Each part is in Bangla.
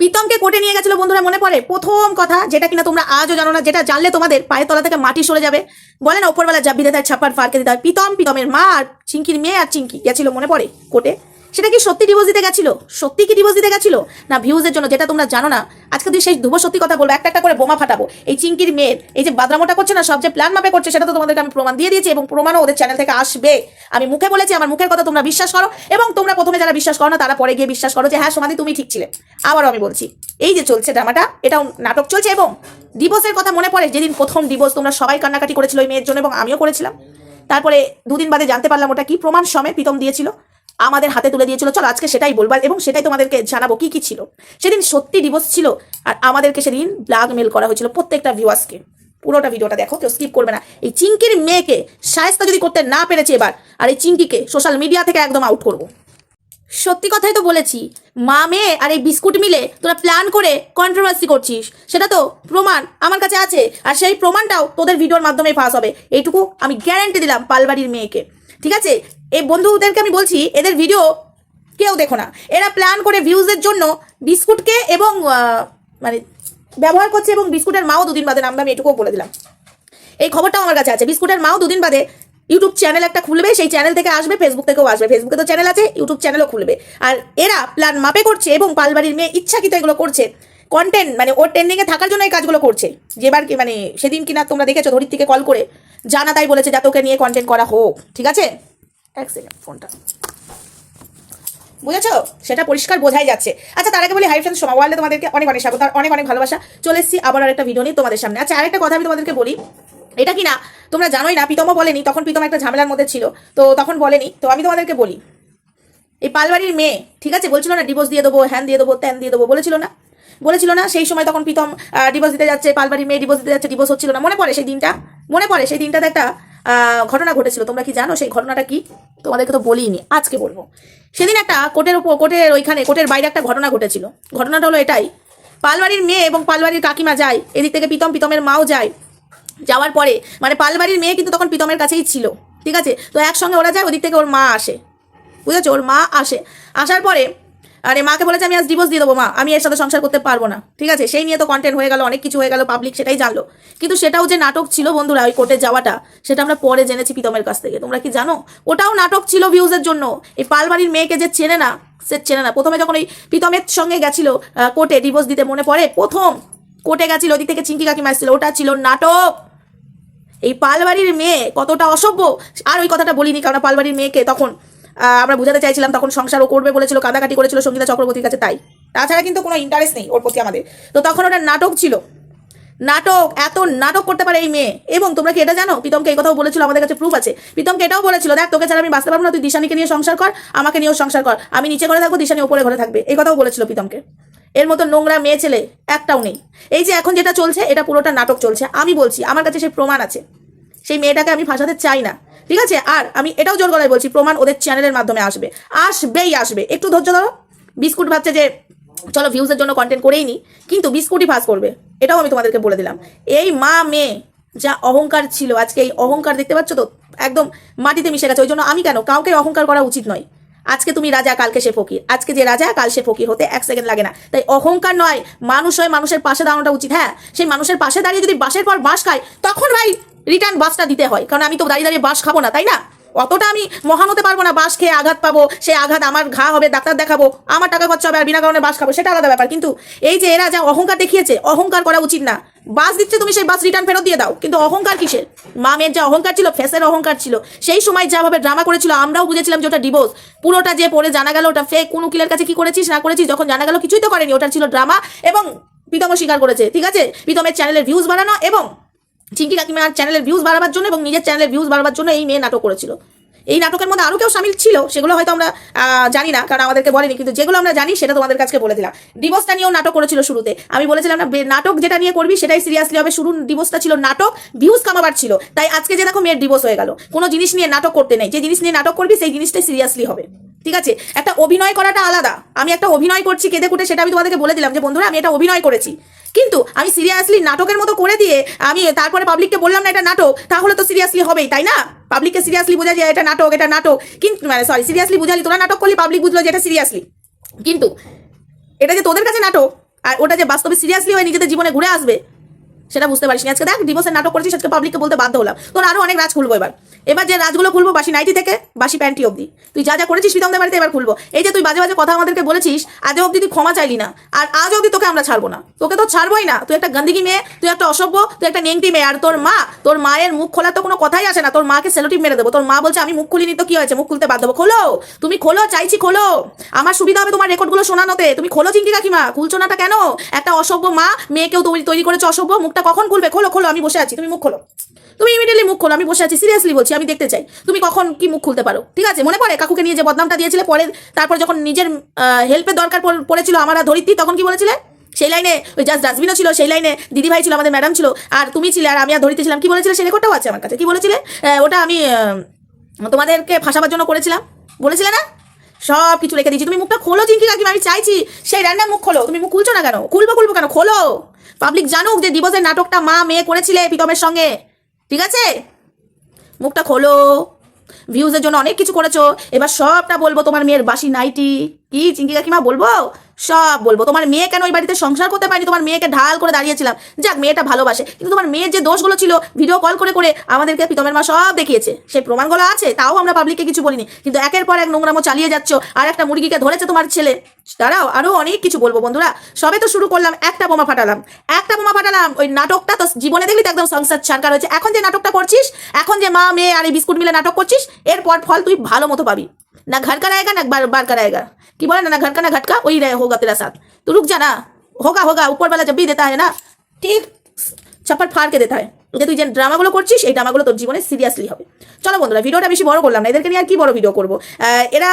প্রীতমকে কোর্টে নিয়ে গেছিল বন্ধুরা, মনে পড়ে? প্রথম কথা যেটা কিনা তোমরা আজও জানো না, যেটা জানলে তোমাদের পায়ের তলা থেকে মাটি সরে যাবে। বলে না উপরবেলা যা দেয় ছাপার ফারকে দিতে হয়। প্রীতম, প্রীতমের মা আর চিঙ্কির মেয়ে আর চিঙ্কি গেছিল মনে পড়ে কোর্টে? সেটা কি সত্যি ডিভোর্স দিতে গেছিল? সত্যি কি ডিভোর্স দিতে গেছিল? না ভিউজের জন্য যেটা তোমরা জানো না, আজকে তুই সেই ধুবো সত্যি কথা বলব, একটা একটা করে বোমা ফাটাবো। এই চিঙ্কির মেয়ের এই যে বাদরামোটা করছে না, সব যে প্ল্যান মাপে করছে, সেটা তো তোমাদেরকে আমি প্রমাণ দিয়ে দিয়েছি এবং প্রমাণও ওদের চ্যানেল থেকে আসবে। আমি মুখে বলেছি, আমার মুখের কথা তোমরা বিশ্বাস করো এবং তোমরা প্রথমে যারা বিশ্বাস করো না, তারা পরে গিয়ে বিশ্বাস করো যে হ্যাঁ সমাধি তুমি ঠিক ছিলে। আবারও আমি বলছি, এই যে চলছে ড্রামাটা এটাও নাটক চলছে এবং ডিভোর্সের কথা মনে পড়ে যেদিন প্রথম ডিভোর্স তোমরা সবাই কান্নাকাটি করেছিল ওই মেয়ের জন্য এবং আমিও করেছিলাম। তারপরে দুদিন বাদে জানতে পারলাম ওটা কি প্রমাণ সমেত প্রীতম দিয়েছিল। আমাদের হাতে তুলে দিয়েছিল। চলো আজকে সেটাই বলব এবং সেটাই তোমাদেরকে জানাব কি কি ছিল। সেদিন সত্যি ডিভোর্স ছিল আর আমাদেরকে সেদিন ব্ল্যাকমেল করা হয়েছিল প্রত্যেকটা ভিউয়ার্সকে পুরোটা ভিডিওটা দেখো, কেউ স্কিপ করবে না। এই চিঙ্কির মেয়েকে সায়স্তা যদি করতে না পেরেছে এবার, আর এই চিঙ্কিকে সোশ্যাল মিডিয়া থেকে একদম আউট করব। সত্যি কথাই তো বলেছি, মা মেয়ে আর এই বিস্কুট মিলে তোরা প্ল্যান করে কন্ট্রোভার্সি করছিস। সেটা তো প্রমাণ আমার কাছে আছে, আর সেই প্রমাণটাও তোদের ভিডিওর মাধ্যমে পাস হবে। এইটুকু আমি গ্যারান্টি দিলাম পালবাড়ির মেয়েকে। ঠিক আছে? এই বন্ধুদেরকে আমি বলছি, এদের ভিডিও কেউ দেখো না। এরা প্ল্যান করে ভিউজের জন্য বিস্কুটকে এবং মানে ব্যবহার করছে এবং বিস্কুটের মাও দুদিন বাদে নামবে আমি এটুকুও বলে দিলাম। এই খবরটাও আমার কাছে আছে। বিস্কুটের মাও দুদিন বাদে ইউটিউব চ্যানেল একটা খুলবে, সেই চ্যানেল থেকে আসবে ফেসবুক থেকেও আসবে। ফেসবুকে তো চ্যানেল আছে ইউটিউব চ্যানেলও খুলবে। আর এরা প্ল্যান মাপে করছে এবং পালবাড়ির মেয়ে ইচ্ছাকৃত এগুলো করছে। কন্টেন্ট মানে ওর ট্রেন্ডিংয়ে থাকার জন্য এই কাজগুলো করছে। যেবার কি মানে সেদিন কিনা তোমরা দেখেছ ধরির থেকে কল করে, জানা তাই বলেছে যাতে ওকে নিয়ে কন্টেন্ট করা হোক, ঠিক আছে? এক সেকেন্ড ফোনটা বুঝেছ? সেটা পরিষ্কার বোঝাই যাচ্ছে। আচ্ছা তার আগে বলি হাই ফ্রেন্ডস সময় ওয়ার্ল্ডে তোমাদেরকে অনেক অনেক স্বাগত, আর অনেক অনেক ভালোবাসা। চলে এসেছি আবার আরেকটা ভিডিও নিয়ে তোমাদের সামনে। আচ্ছা আরেকটা কথা আমি তোমাদেরকে বলি, এটা কি না, তোমরা জানোই না, প্রীতমও বলেনি, তখন প্রীতম একটা ঝামেলার মধ্যে ছিল, তো তখন বলেনি, তো আমি তোমাদেরকে বলি, এই পালবাড়ির মেয়ে, ঠিক আছে, বলছিল না ডিভোর্স দিয়ে দেবো, হ্যান দিয়ে দেবো, ত্যান দিয়ে দেবো, বলেছিল না? বলেছিল না? সেই সময় তখন প্রীতম ডিভোর্স দিতে যাচ্ছে, পালবাড়ির মেয়ে ডিভোর্স দিতে যাচ্ছে ডিভোর্স হচ্ছিল না। মনে পড়ে সেই দিনটা? মনে পড়ে? সেই দিনটাতে একটা ঘটনা ঘটেছিল। তোমরা কি জানো সেই ঘটনাটা কি? তোমাদেরকে তো বলিনি, আজকে বলব। সেদিন একটা কোর্টের উপর, কোর্টের ওইখানে, কোর্টের বাইরে একটা ঘটনা ঘটেছিল। ঘটনাটা হলো এটাই। পালবাড়ির মেয়ে এবং পালবাড়ির কাকিমা যায়, এদিক থেকে প্রীতম, প্রীতমের মাও যায়। যাওয়ার পরে মানে পালবাড়ির মেয়ে কিন্তু তখন প্রীতমের কাছেই ছিল, ঠিক আছে? তো একসঙ্গে ওরা যায়, ওদিক থেকে ওর মা আসে। বুঝেছ? ওর মা আসে। আসার পরে আরে মাকে বলেছে আমি আজ ডিভোর্স দিয়ে দেবো, মা। আমি এর সাথে সংসার করতে পারব না। ঠিক আছে? সেই নিয়ে তো কন্টেন্ট হয়ে গেল, অনেক কিছু হয়ে গেল পাবলিক সেটাই জানলো। কিন্তু সেটাও যে নাটক ছিল বন্ধুরা, ওই কোর্টে যাওয়াটা, সেটা আমরা পরে জেনেছি প্রীতমের কাছ থেকে। তোমরা কি জানো? ওটাও নাটক ছিল ভিউজের জন্য। এই পালবাড়ির মেয়েকে যে চেনে না, সে চেনে না। প্রথমে যখন ওই প্রীতমের সঙ্গে গেছিল কোর্টে ডিভোর্স দিতে মনে পড়ে, প্রথম কোর্টে গেছিল, ওদিক থেকে চিঙ্কি কাকিমা এসেছিল। ওটা ছিল নাটক। এই পালবাড়ির মেয়ে কতটা অসভ্য, আর ওই কথাটা বলিনি, কারণ পালবাড়ির মেয়েকে তখন আমরা বুঝাতে চাইছিলাম, তখন সংসারও করবে বলেছিল, কাদাকাটি করেছিল সঙ্গীতা চক্রবর্তীর কাছে, তাই। তাছাড়া কিন্তু কোনো ইন্টারেস্ট নেই ওর প্রতি আমাদের। তো তখন ওটা নাটক ছিল। নাটক, এত নাটক করতে পারে এই মেয়ে। এবং তোমরা কি এটা জানো? প্রীতমকে এই কথাও বলেছিল, আমাদের কাছে প্রুফ আছে। প্রীতমকে এটাও বলেছিল, দেখ, তোকে ছাড়া আমি বাঁচতে পারব না, তুই দিশানিকে নিয়ে সংসার কর, আমাকে নিয়েও সংসার কর। আমি নিচে করে থাকব, দিশানি উপরে ঘরে থাকবে। এই কথাও বলেছিল প্রীতমকে। এর মতো নোংরা মেয়ে ছেলে একটাও নেই। এই যে এখন যেটা চলছে, এটা পুরোটা নাটক চলছে। আমি বলছি, আমার কাছে সেই প্রমাণ আছে। সেই মেয়েটাকে আমি ফাঁসাতে চাই না। ঠিক আছে? আর আমি এটাও জোর গলায় বলছি, প্রমাণ ওদের চ্যানেলের মাধ্যমে আসবে। আসবেই আসবে। একটু ধৈর্য ধরো। বিস্কুট ভাবছে যে, চলো ভিউজের জন্য কন্টেন্ট করেই নি, কিন্তু বিস্কুটই পাস করবে। এটাও আমি তোমাদেরকে বলে দিলাম। এই মা মেয়ে, যা অহংকার ছিল, আজকে এই অহংকার দেখতে পাচ্ছ তো? একদম মাটিতে মিশে গেছে। ওই জন্য আমি কেন? কাউকে অহংকার করা উচিত নয়। আজকে তুমি রাজা, কালকে সে ফকির। আজকে যে রাজা, কাল সে ফকির হতে এক সেকেন্ড লাগে না। তাই অহংকার নয়, মানুষ হয়ে মানুষের পাশে দাঁড়ানোটা উচিত। হ্যাঁ সেই মানুষের পাশে দাঁড়িয়ে যদি বাসের পর বাস খায়, তখন ভাই রিটার্ন বাসটা দিতে হয়। কারণ আমি তো দাঁড়িয়ে দাঁড়িয়ে বাস খাব না, তাই না? অতটা আমি মহান হতে পারব না, বাস খেয়ে আঘাত পাবো, সে আঘাত আমার ঘা হবে, ডাক্তার দেখাবো, আমার টাকা খরচা হবে আর বিনা কারণে বাস খাব, সেটা আলাদা ব্যাপার। কিন্তু এই যে এরা যা অহংকার দেখিয়েছে, অহংকার করা উচিত না। বাস দিচ্ছে তুমি সেই বাস রিটার্ন ফেরত দিয়ে দাও, কিন্তু অহংকার কিসের? মা মেয়ের যা অহংকার ছিল, ফেসের অহংকার ছিল, সেই সময় যাভাবে ড্রামা করেছিল, আমরাও বুঝেছিলাম যে ওটা ডিভোর্স পুরোটা যে পরে জানা গেল, ওটা ফেক কোন উকিলের কাছে কি করেছিস, না করেছিস, যখন জানা গেল, কিছুই তো করেনি ওটা ছিল ড্রামা এবং প্রীতমও স্বীকার করেছে, ঠিক আছে? প্রীতমের চ্যানেলের ভিউজ বাড়ানো, এবং চিঙ্কি কাকিমার চ্যানেলের ভিউজ বাড়াবার জন্য এবং নিজের চ্যানেলের ভিউজ বাড়াবার জন্য এই মেয়ে নাটক করেছিল। এই নাটকের মধ্যে আরও কেউ সামিল ছিল, সেগুলো হয়তো আমরা জানি না, কারণ আমাদেরকে বলেনি, কিন্তু যেগুলো আমরা জানি সেটা তোমাদের কাছে বলে দিলাম। ডিভোর্সটা নিয়েও নাটক করেছিল শুরুতে। আমি বলেছিলাম না নাটক যেটা নিয়ে করবি সেটাই সিরিয়াসলি হবে। শুরু ডিভোর্সটা ছিল নাটক ভিউজ কামাবার ছিল। তাই আজকে যে দেখো মেয়ের ডিভোর্স হয়ে গেল। কোনো জিনিস নিয়ে নাটক করতে নেই। যে জিনিস নিয়ে নাটক করবি সেই জিনিসটাই সিরিয়াসলি হবে। ঠিক আছে? একটা অভিনয় করাটা আলাদা। আমি একটা অভিনয় করছি কেঁদে কুটে, সেটা আমি তোমাদেরকে বলে দিলাম যে, বন্ধুরা, আমি এটা অভিনয় করেছি। কিন্তু আমি সিরিয়াসলি নাটকের মতো করে দিয়ে আমি তারপরে পাবলিককে বললাম না এটা নাটক, তাহলে তো সিরিয়াসলি হবেই, তাই না? পাবলিককে সিরিয়াসলি বোঝা যায় এটা নাটক এটা নাটক। কিন্তু মানে সরি সিরিয়াসলি বুঝালি, তোরা নাটক করলি পাবলিক বুঝলো যে এটা সিরিয়াসলি কিন্তু এটা যে তোদের কাছে নাটক, আর ওটা যে বাস্তবে সিরিয়াসলি হয়, নিজেদের জীবনে ঘুরে আসবে সেটা বুঝতে পারিস আজকে দেখ ডিভোর্সের নাটক করেছিস, আজকে পাবলিককে বলতে বাধ্য হলাম। তোর আরও অনেক রাজ খুলবো এবার। এবার যে রাজগুলো খুলবো, বাসি নাইটি থেকে বাসি প্যান্টি অবধি। তুই যা যা করেছিস প্রীতমদের বাড়িতে এবার খুলবো। এই যে তুই বাজে বাজে কথা আমাদেরকে বলেছিস, আজ অবধি তুই ক্ষমা চাইলি না। আর আজ অবধি তোকে আমরা ছাড়বো না। তোকে তো ছাড়বোই না। তুই একটা গন্দিগি মেয়ে, তুই একটা অসভ্য, তুই একটা নেংটি মেয়ে। আর তোর মা, তোর মায়ের মুখ খোলার তো কোনো কথাই আসে না। তোর মাকে সেলোটিভ মেরে দেবো। তোর মা বলছে, আমি মুখ খুলিনি তো কি হয়েছে? মুখ খুলতে বাধ্য খোলো! তুমি খোলো, চাইছি খোলো! আমার সুবিধা হবে তোমার রেকর্ডগুলো শোনানোতে। তুমি খোলো চিঙ্কি কাকিমা! খুলছো নাটা কেন? একটা অসভ্য মা, মেয়েকেও তৈরি করেছে অসভ্য, মুখটা কখন খুলবে খোলো খোলো, আমি বসে আছি। তুমি মুখ খোলো। তুমি ইমিডিয়েটলি মুখ খোলো। আমি বসে আছি। সিরিয়াসলি বলছি, আমি দেখতে চাই। তুমি কখন কি মুখ খুলতে পারো? ঠিক আছে? মনে পড়ে? কাকুকে নিয়ে যে বদনামটা দিয়েছিলে, পরে তারপর যখন নিজের হেল্পের দরকার পড়- পড়েছিল আমার ধরিত্রী, তখন কি বলেছিলে? সেই লাইনে ওই জাস্ট ডাস্টবিনও ছিল, সেই লাইনে দিদি ভাই ছিল, আমাদের ম্যাডাম ছিল, আর তুমি ছিলে, আর আমি আর ধরিতে ছিলাম। কি বলেছিলে? সেই রেকর্ডটাও আছে আমার কাছে। কি বলেছিলে? ওটা আমি তোমাদেরকে ফাঁসাবার জন্য করেছিলাম। বলেছিলে না? সব কিছু রেখে দিয়েছি। তুমি মুখটা খোলো চিনকি কাকিমা, আমি চাইছি। সেই র্যান্ডাম মুখ খোলো। তুমি মুখ খুলছো না কেন? খুলবো খুলবো কেন? খোলো! পাবলিক জানুক যে দিবসের নাটকটা মা মেয়ে করেছিলে প্রীতমের সঙ্গে। ঠিক আছে? মুখটা খোলো। ভিউজের জন্য অনেক কিছু করেছ। এবার সবটা বলব তোমার মেয়ের বাসি নাইটি। কি চিঙ্কি কাকিমা বলব? সব বলব। তোমার মেয়ে কেন ওই বাড়িতে সংসার করতে পারিনি? তোমার মেয়েকে ঢাল করে দাঁড়িয়েছিলাম। যাক, মেয়েটা ভালোবাসে। কিন্তু তোমার মেয়ের যে দোষগুলো ছিল ভিডিও কল করে করে আমাদেরকে প্রীতমের মা সব দেখিয়েছে। সেই প্রমাণগুলো আছে, তাও আমরা পাবলিককে কিছু বলিনি। কিন্তু একের পর এক নোংরামো চালিয়ে যাচ্ছ, আর একটা মুরগিকে ধরেছে তোমার ছেলে। তারাও আরও অনেক কিছু বলব বন্ধুরা। সবে তো শুরু করলাম, একটা বোমা ফাটালাম। একটা বোমা ফাটালাম, ওই নাটকটা তো জীবনে দেখলি তো একদম সংসার ছাড়কার হয়েছে। এখন যে নাটকটা করছিস, এখন যে মা, মেয়ে আর এই বিস্কুট মিলে নাটক করছিস, এরপর ফল তুই ভালো মতো পাবি। না ঘর कराएगा ना बार बार कराएगा কি বলে না না ঘর का ना घटका वही रहे होगा तेरा साथ तू रुक जा ना होगा होगा ऊपर वाला जब भी देता है ना ঠিক চাপার ফাড় কে দেতা হয় যে তুই যে ড্রামাগুলো করছিস এই ড্রামাগুলো তোর জীবনে সিরিয়াসলি হবে চলো বন্ধুরা ভিডিওটা বেশি বড় করলাম না এদেরকে নিয়ে আর কি বড় ভিডিও করবো আহ, এরা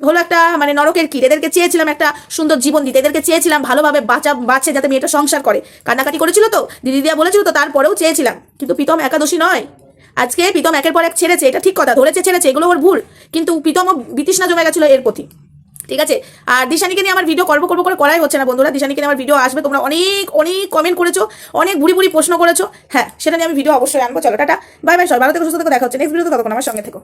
হলো একটা মানে নরকের কীট এদেরকে চেয়েছিলাম একটা সুন্দর জীবন দিতে এদেরকে চেয়েছিলাম ভালোভাবে বাঁচা বাঁচে যাতে মেয়েটা সংসার করে কান্নাকাটি করেছিল তো দিদি দিয়া বলেছিল তো তারপরেও চেয়েছিলাম কিন্তু প্রীতম একাদশী নয় আজকে প্রীতম একের পর এক ছেড়েছে, এটা ঠিক কথা, ধরেছে, ছেড়েছে, এগুলো ওর ভুল। কিন্তু প্রীতমও বিতৃষ্ণা জমে গেছিল এর প্রতি। ঠিক আছে? আর দিশানিকে নিয়ে আমার ভিডিও করব করব করে করাই হচ্ছে না, বন্ধুরা। দিশানিকে নিয়ে আমার ভিডিও আসবে, তোমরা অনেক অনেক কমেন্ট করেছ, অনেক বুড়ি বুড়ি প্রশ্ন করেছ। হ্যাঁ সেটা নিয়ে আমি ভিডিও অবশ্যই আনব। চলো, টাটা। বাই বাই, সবাই ভালো থেকে, সুস্থ থেকে, দেখা হচ্ছে নেক্সট ভিডিওতে ততক্ষণ আমার সঙ্গে থেকো।